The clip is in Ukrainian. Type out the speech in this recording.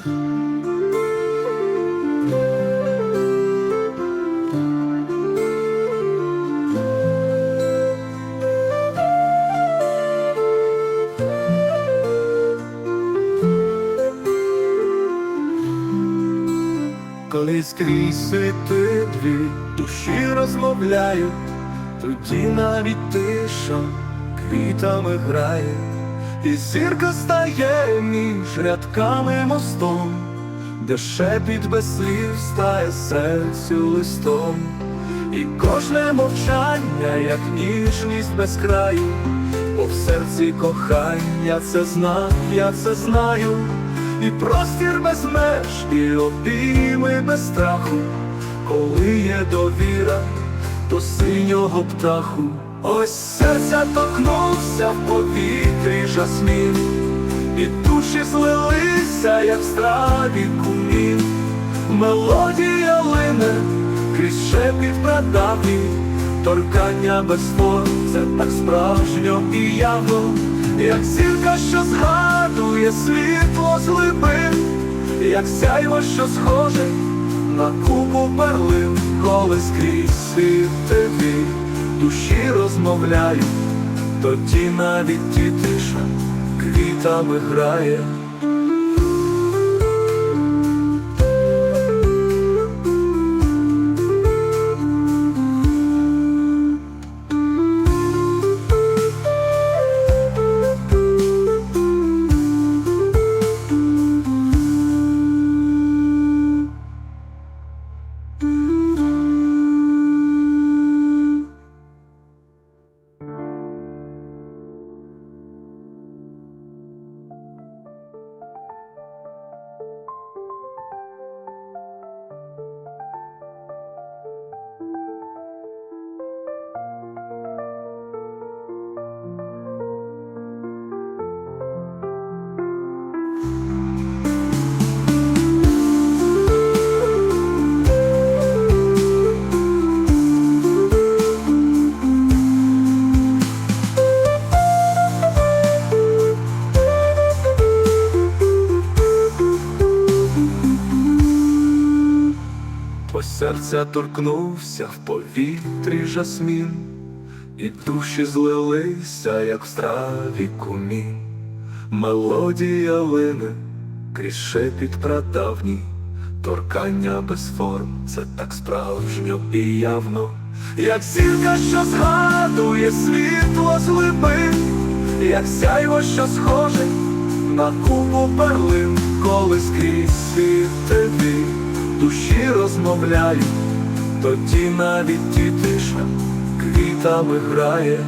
Коли скрізь світи дві душі розмовляють, тоді навіть тиша квітами грає, і зірка стає між рядками мостом, де шепіт без слів стає серцю листом, і кожне мовчання, як ніжність без краю, бо в серці кохання це знак, я це знаю. І простір без меж, і обійми без страху, коли є довіра до синього птаху, ось серця торкнувся в повітрі жасмін, і душі злилися, як в страві кумін, мелодія лине, крізь шепіт прадавній, торкання без форм, це так справжньо і явно. Як зірка, що згадує світло з глибин, як сяйво, що схоже на купу перлин, коли скрізь світи дві душі розмовляють, тоді навіть ті тиша квітами грає. Серця торкнувся в повітрі жасмін, і душі злилися, як в страві кумін. Мелодія лине крізь шепіт прадавній, торкання без форм, це так справжньо і явно, як зірка, що згадує світло з глибин, як сяйво, що схоже на купу перлин, коли скрізь світи дві душі розмовляють, тоді навіть тітиша квітами грає.